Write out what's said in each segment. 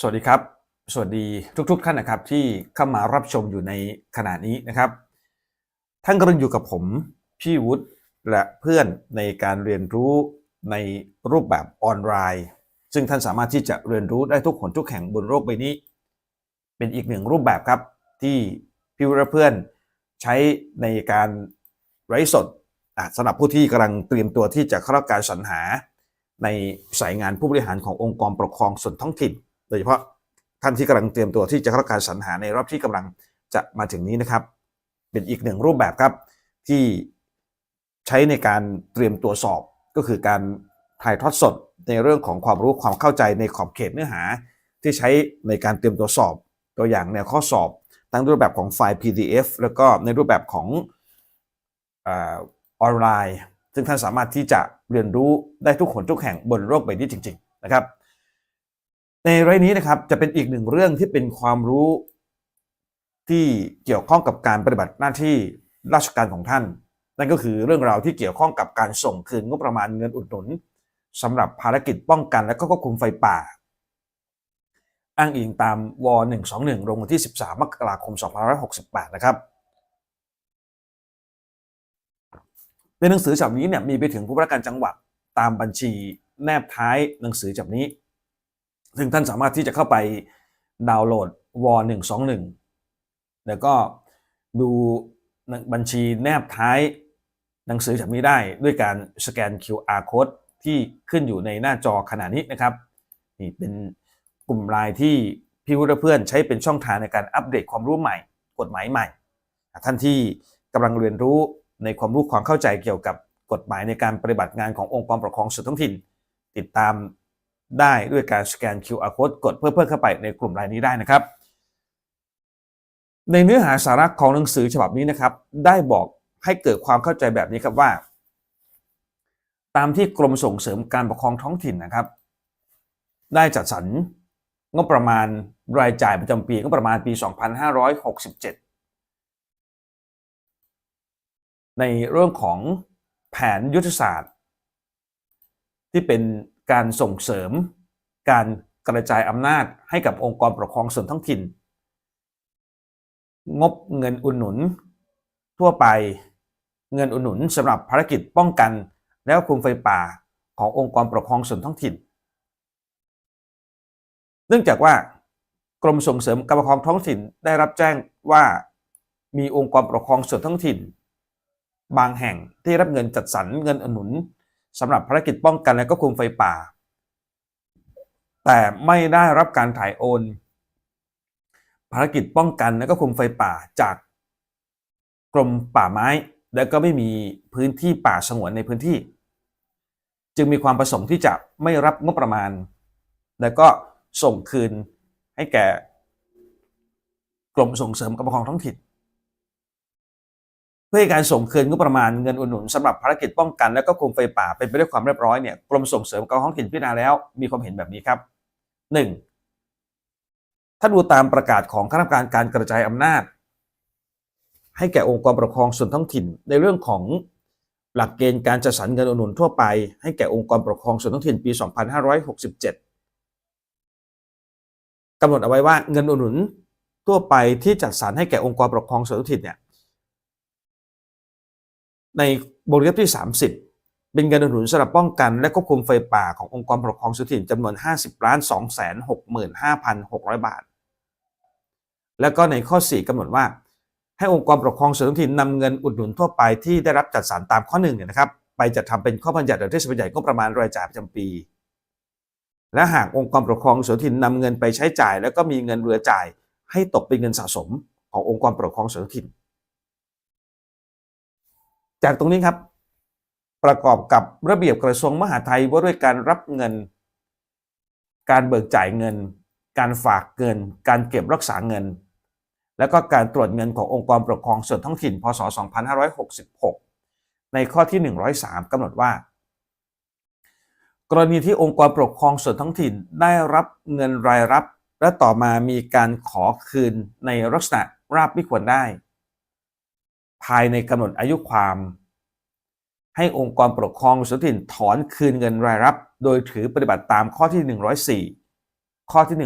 สวัสดีครับ สวัสดีทุก ๆ ท่านนะครับ ที่เข้ามารับชมอยู่ในขณะนี้นะครับ ท่านกำลังอยู่กับผมพี่วุฒิและเพื่อนในการเรียนรู้ในรูปแบบออนไลน์ ซึ่งท่านสามารถที่จะเรียนรู้ได้ทุกคนทุกแห่งบนโลกใบนี้ เป็นอีกหนึ่งรูปแบบครับที่พี่วุฒิและเพื่อนใช้ในการไร้สดสำหรับผู้ที่กำลังเตรียมตัวที่จะเข้ารับการสรรหา ในสายงานผู้บริหารขององค์กรปกครองส่วนท้องถิ่น โดยเฉพาะท่านที่กำลังเตรียมตัวที่จะเข้ารับการสรรหาในรอบที่กำลังจะมาถึงนี้นะครับ เป็นอีกหนึ่งรูปแบบครับที่ใช้ในการเตรียมตัวสอบก็คือการถ่ายทอดสดในเรื่องของความรู้ความเข้าใจในขอบเขตเนื้อหา ที่ใช้ในการเตรียมตัวสอบ ตัวอย่างแนวข้อสอบ ทั้งรูปแบบของไฟล์ PDF แล้วก็ในรูปแบบของออนไลน์ ซึ่งท่านสามารถที่จะเรียนรู้ได้ทุกคนทุกแห่งบนโลกใบนี้จริง ๆ นะครับ ในรนี้นะครับจะเป็นอีกหนึ่งเรื่องที่เป็นความรู้ที่เกี่ยวข้องกับการปฏิบัติหน้าที่ราชการของท่าน นั่นก็คือเรื่องราวที่เกี่ยวข้องกับการส่งคืนงบประมาณเงินอุดหนุนสำหรับภารกิจป้องกันและก็ควบคุมไฟป่า อ้างอิงตามว 121 ลงวันที่ 13 มกราคม 2568 นะครับในหนังสือฉบับนี้เนี่ยมีไปถึงผู้ว่าการจังหวัดตามบัญชีแนบท้ายหนังสือฉบับนี้ ซึ่งท่านสามารถที่จะเข้าไปดาวน์โหลดว121แล้วก็ดูบัญชีแนบท้ายหนังสือฉบับนี้ได้ด้วยการสแกน QR code ที่ขึ้นอยู่ในหน้าจอขณะนี้นะครับนี่เป็นกลุ่มไลน์ที่พี่วุฒิเพื่อนใช้เป็นช่องทางในการอัปเดตความรู้ใหม่ กฎหมายใหม่ ท่านที่กำลังเรียนรู้ในความรู้ความเข้าใจเกี่ยวกับกฎหมายในการปฏิบัติงานขององค์กรปกครองส่วนท้องถิ่น ติดตาม ได้ด้วยการสแกน QR code กดเพื่อเพิ่มเข้าไปในกลุ่มไลน์นี้ได้นะครับ ในเนื้อหาสาระของหนังสือฉบับนี้นะครับ ได้บอกให้เกิดความเข้าใจแบบนี้ครับว่า ตามที่กรมส่งเสริมการปกครองท้องถิ่นนะครับ ได้จัดสรรงบประมาณรายจ่ายประจำปีงบประมาณปี 2567 ในเรื่องของแผนยุทธศาสตร์ ที่เป็น การส่งเสริม การกระจายอำนาจให้กับองค์กรปกครองส่วนท้องถิ่น งบเงินอุดหนุน ทั่วไปเงินอุดหนุนสำหรับภารกิจป้องกัน และควบคุมไฟป่าขององค์กรปกครองส่วนท้องถิ่น เนื่องจากว่ากรมส่งเสริมการปกครองท้องถิ่นได้รับแจ้งว่ามีองค์กรปกครองส่วนท้องถิ่น บางแห่งที่รับเงินจัดสรรเงินอุดหนุน สำหรับภารกิจป้องกันและก็คุมไฟป่า แต่ไม่ได้รับการถ่ายโอน ภารกิจป้องกันและก็คุมไฟป่าจากกรมป่าไม้ และก็ไม่มีพื้นที่ป่าสงวนในพื้นที่ จึงมีความประสงค์ที่จะไม่รับงบประมาณ และก็ส่งคืนให้แก่กรมส่งเสริมการปกครองท้องถิ่น พื่อให้การส่งคืนงบประมาณเงินอุดหนุนสำหรับภารกิจป้องกันและก็คุมไฟป่าเป็นไปด้วยความเรียบร้อยเนี่ยกรมส่งเสริมการท้องถิ่นพิจารณาแล้ว มีความเห็นแบบนี้ครับ 1. ถ้าดูตามประกาศของคณะกรรมการการกระจายอำนาจ ให้แก่องค์กรปกครองส่วนท้องถิ่น ในเรื่องของหลักเกณฑ์การจัดสรรเงินอุดหนุนทั่วไป ให้แก่องค์กรปกครองส่วนท้องถิ่นปี 2567กำหนดเอาไว้ว่าเงินอุดหนุนทั่วไปที่จัดสรรให้แก่องค์กรปกครองส่วนท้องถิ่นเนี่ย ในบทเรียบที่ 30 เป็นเงินอุดหนุนสำหรับป้องกัน และควบคุมไฟป่าขององค์กรปกครองส่วนท้องถิ่นจำนวน 50ล้าน2แสน65,600 บาท แล้วก็ในข้อ 4กำหนดว่า ให้องค์กรปกครองส่วนท้องถิ่นนำเงินอุดหนุนทั่วไปที่ได้รับจัดสรรตามข้อหนึ่งเนี่ยนะครับไปจัดทำเป็นข้อบัญญัติหรือเทศบัญญัติงบประมาณรายจ่ายประจำปี และหากองค์กรปกครองส่วนท้องถิ่นนำเงินไปใช้จ่าย แล้วก็มีเงินเหลือจ่าย ให้ตกเป็นเงินสะสมขององค์กรปกครองส่วนท้องถิ่น จากตรงนี้ครับ ประกอบกับระเบียบกระทรวงมหาดไทยว่าด้วยการรับเงิน การเบิกจ่ายเงิน การฝากเงิน การเก็บรักษาเงิน และก็การตรวจเงินขององค์กรปกครองส่วนท้องถิ่น พศ 2566 ในข้อที่ 103 กำหนดว่า กรณีที่องค์กรปกครองส่วนท้องถิ่นได้รับเงินรายรับ และต่อมามีการขอคืนในลักษณะราบไม่ควรได้ ภายในกำหนดอายุความ ให้องค์กรปกครองส่วนท้องถิ่นถอนคืนเงินรายรับ โดยถือปฏิบัติตามข้อที่ 104 ข้อที่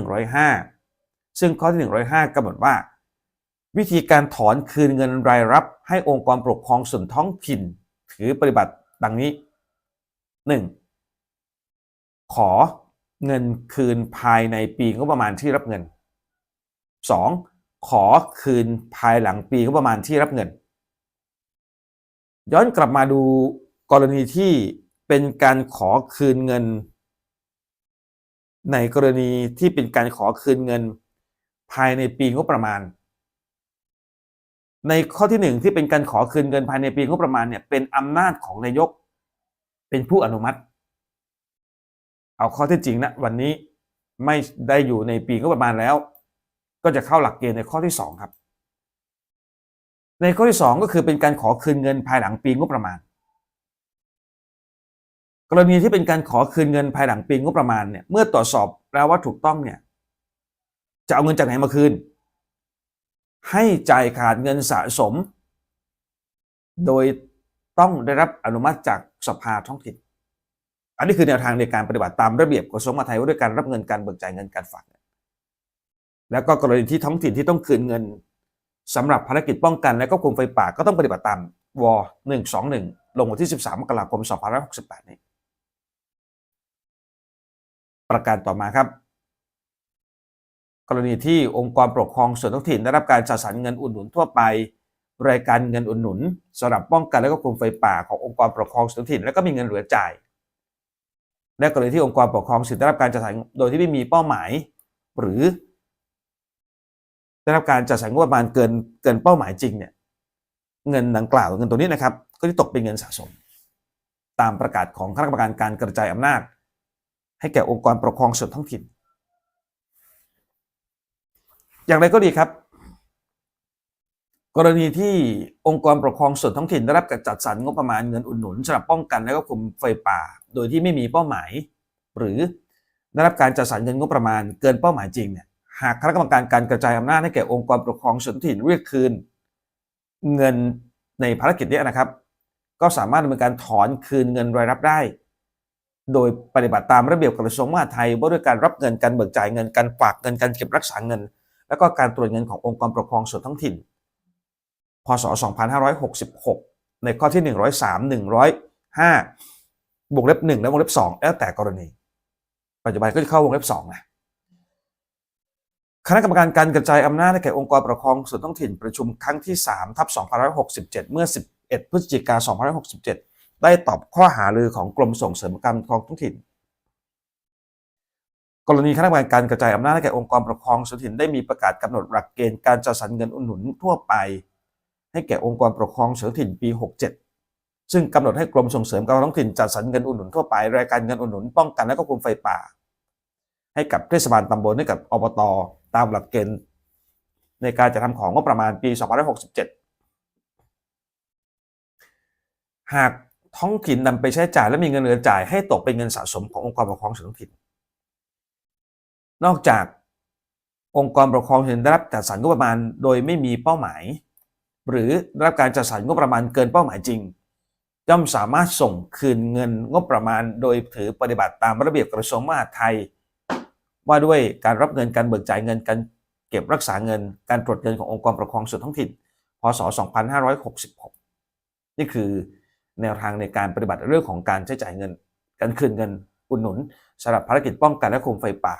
105 ซึ่งข้อที่ 105กำหนดว่า วิธีการถอนคืนเงินรายรับ ให้องค์กรปกครองส่วนท้องถิ่น ถือปฏิบัติดังนี้ 1. ขอเงินคืนภายในปีงบประมาณที่รับเงิน 2. ขอคืนภายหลังปีงบประมาณที่รับเงิน ย้อนกลับมาดูกรณีที่เป็นการขอคืนเงิน ในกรณีที่เป็นการขอคืนเงิน ภายในปีงบประมาณ ในข้อที่หนึ่งที่เป็นการขอคืนเงินภายในปีงบประมาณเนี่ยเป็นอำนาจของนายก เป็นผู้อนุมัติ เอาข้อท็จจริงนะวันนี้ไม่ได้อยู่ในปีงบประมาณแล้ว ก็จะเข้าหลักเกณฑ์ในข้อที่สองครับ ในข้อที่สองก็คือเป็นการขอคืนเงินภายหลังปีงบประมาณ กรณีที่เป็นการขอคืนเงินภายหลังปีงบประมาณเนี่ยเมื่อตรวจสอบแล้วว่าถูกต้องเนี่ยจะเอาเงินจากไหนมาคืน ให้จ่ายขาดเงินสะสม โดยต้องได้รับอนุมัติจากสภาท้องถิ่น อันนี้คือแนวทางในการปฏิบัติตามระเบียบกระทรวงมหาดไทยว่าด้วยการรับเงินการเบิกจ่ายเงินการฝากแล้วก็กรณีที่ท้องถิ่นที่ต้องคืนเงิน สำหรับภารกิจป้องกันและก็คุมไฟป่าก็ต้องปฏิบัติตามว121 ลงวันที่ 13 มกราคม 2568 นี้ ประการต่อมาครับ กรณีที่องค์กรปกครองส่วนท้องถิ่นได้รับการจัดสรรเงินอุดหนุนทั่วไป รายการเงินอุดหนุนสำหรับป้องกันและก็คุมไฟป่าขององค์กรปกครองส่วนท้องถิ่นแล้วก็มีเงินเหลือจ่าย และกรณีที่องค์กรปกครองส่วนได้รับการจัดสรรโดยที่ไม่มีเป้าหมาย หรือ ได้รับการจัดสรรงบประมาณเกินเกินเป้าหมายจริงเนี่ยเงินดังกล่าวเงินตัวนี้นะครับ ก็จะตกเป็นเงินสะสม ตามประกาศของคณะกรรมการการกระจายอำนาจ ให้แก่องค์กรปกครองส่วนท้องถิ่น อย่างไรก็ดีครับ กรณีที่องค์กรปกครองส่วนท้องถิ่นได้รับการจัดสรรงบประมาณเงินอุดหนุนสำหรับป้องกันและก็คุมไฟป่า โดยที่ไม่มีเป้าหมาย หรือได้รับการจัดสรรเงินงบประมาณเกินเป้าหมายจริงเนี่ย หากคณะกรรมการการกระจายอำนาจให้แก่องค์กรปกครองส่วนท้องถิ่นเรียกคืน เงินในภารกิจนี้นะครับ ก็สามารถดำเนินการถอนคืนเงินรายรับได้ โดยปฏิบัติตามระเบียบกระทรวงมหาดไทยว่าด้วยการรับเงินการเบิกจ่ายเงินการฝากเงินการเก็บรักษาเงิน แล้วก็การตรวจเงินขององค์กรปกครองส่วนท้องถิ่น พศ 2566 ในข้อที่ 103 105บวกเล็บ1และวงเล็บ2แล้วแต่กรณี ปัจจุบันก็จะเข้าวงเล็บ2นะ คณะกรรมการการกระจายอำนาจให้แก่องค์กรปกครองส่วนท้องถิ่นประชุมครั้งที่3ทับ2567 เมื่อ 11 พฤศจิกายน2567 ได้ตอบข้อหารือของกรมส่งเสริมการปกครองท้องถิ่น กรณีคณะกรรมการการกระจายอำนาจให้แก่องค์กรปกครองส่วนท้องถิ่นได้มีประกาศกำหนดหลักเกณฑ์การจัดสรรเงินอุดหนุนทั่วไป ให้แก่องค์กรปกครองส่วนท้องถิ่นปี 67 ซึ่งกำหนดให้กรมส่งเสริมการปกครองท้องถิ่นจัดสรรเงินอุดหนุนทั่วไปรายการเงินอุดหนุนป้องกันและก็คุมไฟป่า ให้กับเทศบาลตำบลให้กับอบต ตามหลักเกณฑ์ในการจะทำของงบประมาณปี 2567 หากท้องถิ่นนำไปใช้จ่ายและมีเงินเหลือจ่ายให้ตกเป็นเงินสะสมขององค์กรปกครองส่วนท้องถิ่น นอกจากองค์กรปกครองส่วนได้รับจัดสรรงบประมาณโดยไม่มีเป้าหมาย หรือได้รับการจัดสรรงบประมาณเกินเป้าหมายจริงย่อมสามารถส่งคืนเงินงบประมาณโดยถือปฏิบัติตามระเบียบกระทรวงมหาดไทย ว่าด้วยการรับเงินการเบิกจ่ายเงินการเก็บรักษาเงิน การตรวจเงินขององค์กรปกครองส่วนท้องถิ่น พศ 2566 นี่คือแนวทางในการปฏิบัติเรื่องของการใช้จ่ายเงิน การคืนเงินอุดหนุนสำหรับภารกิจป้องกันและคุมไฟป่า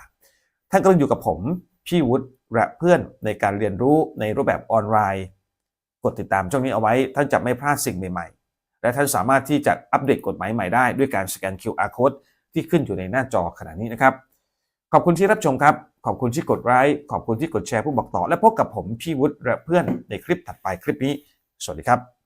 ท่านกำลังอยู่กับผม พี่วุฒิและเพื่อนในการเรียนรู้ในรูปแบบออนไลน์ กดติดตามช่องนี้เอาไว้ ท่านจะไม่พลาดสิ่งใหม่ๆ และท่านสามารถที่จะอัปเดตกฎหมายใหม่ได้ด้วยการสแกน QR code ที่ขึ้นอยู่ในหน้าจอขณะนี้นะครับ ขอบคุณที่รับชมครับ ขอบคุณที่กดไลค์ขอบคุณที่กดแชร์ผู้บอกต่อ และพบกับผมพี่วุฒิและเพื่อนในคลิปถัดไปคลิปนี้ สวัสดีครับ